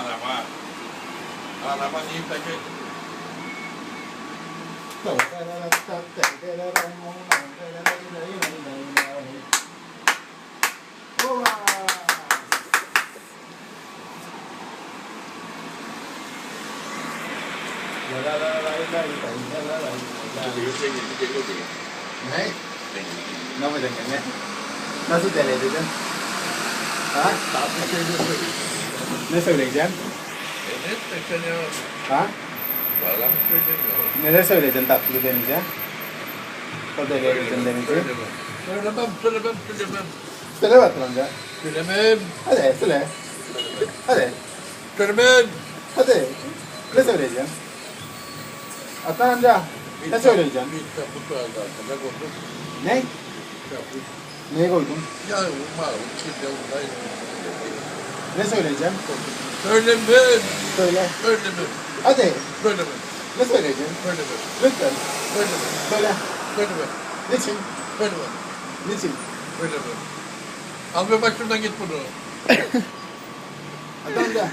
Aramá. Aramá limpa aqui. Boa! Đấy. Nó phải dành cái này. Nó sẽ để lại được chứ. Hả? Tạo cái chơi. Ne etmekten ya? Ha? Valla söylemiyorum? Neler söyleyeceksin tatlı denize? O deli edeceksin denize. Söylemem. Söylemem, söylemem. Söyle bakalım amca. Söylemem, Hadi söyle. Hadi. söylemem. Hadi. Ne söyleyeceksin? Atlan amca. Ne söyleyeceksin? Bir kaput vardı arkada koydum. Ne? Kaput. Neye koydun? Ya umarım şimdi oradayım. Ne söyleyeceksin? Söylemem, Söyle. söylemem, Hadi. söylemem, Ne söyleyeceksin? söylemem, Lütfen. söylemem, Söyle. söylemem, Niçin? söylemem, Niçin? söylemem. Al ve başımdan git bunu. Atlan amca.